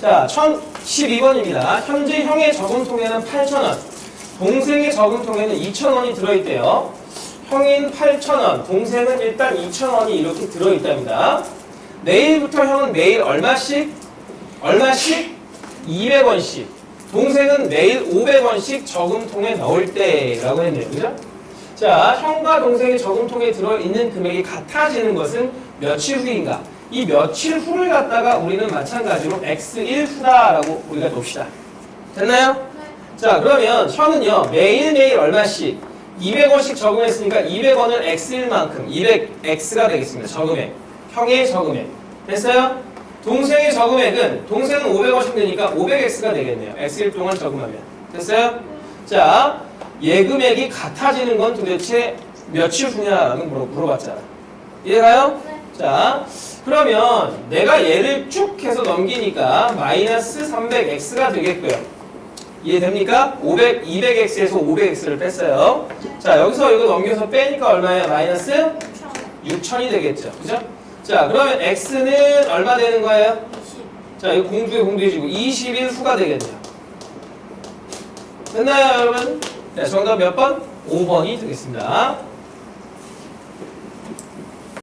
자, 1012번입니다. 현재 형의 저금통에는 8,000원, 동생의 저금통에는 2,000원이 들어있대요. 형인 8,000원, 동생은 일단 2,000원이 이렇게 들어있답니다. 내일부터 형은 매일 얼마씩? 얼마씩? 200원씩. 동생은 매일 500원씩 저금통에 넣을 때라고 했네요. 그죠? 자, 형과 동생의 저금통에 들어있는 금액이 같아지는 것은 며칠 후인가? 이 며칠 후를 갖다가 우리는 마찬가지로 x1 후다라고 우리가 봅시다. 됐나요? 자, 그러면 형은요, 매일매일 얼마씩? 200원씩 저금했으니까 200원을 x일만큼 200x가 되겠습니다. 저금액. 형의 저금액. 됐어요? 동생의 저금액은 동생은 500원씩 되니까 500x가 되겠네요. x일 동안 저금하면. 됐어요? 자, 예금액이 같아지는 건 도대체 며칠 후냐라고 물어, 물어봤잖아. 이해가요? 자, 그러면 내가 얘를 쭉 해서 넘기니까 마이너스 300x가 되겠고요. 이해됩니까? 500, 200x에서 500x를 뺐어요. 자, 여기서 이거 넘겨서 빼니까 얼마예요? 마이너스 6천이 되겠죠. 그죠? 자, 그러면 x는 얼마 되는 거예요? 자, 이거 공주에 공주해지고 20일 후가 되겠네요. 됐나요, 여러분? 네, 정답 몇 번? 5번이 되겠습니다.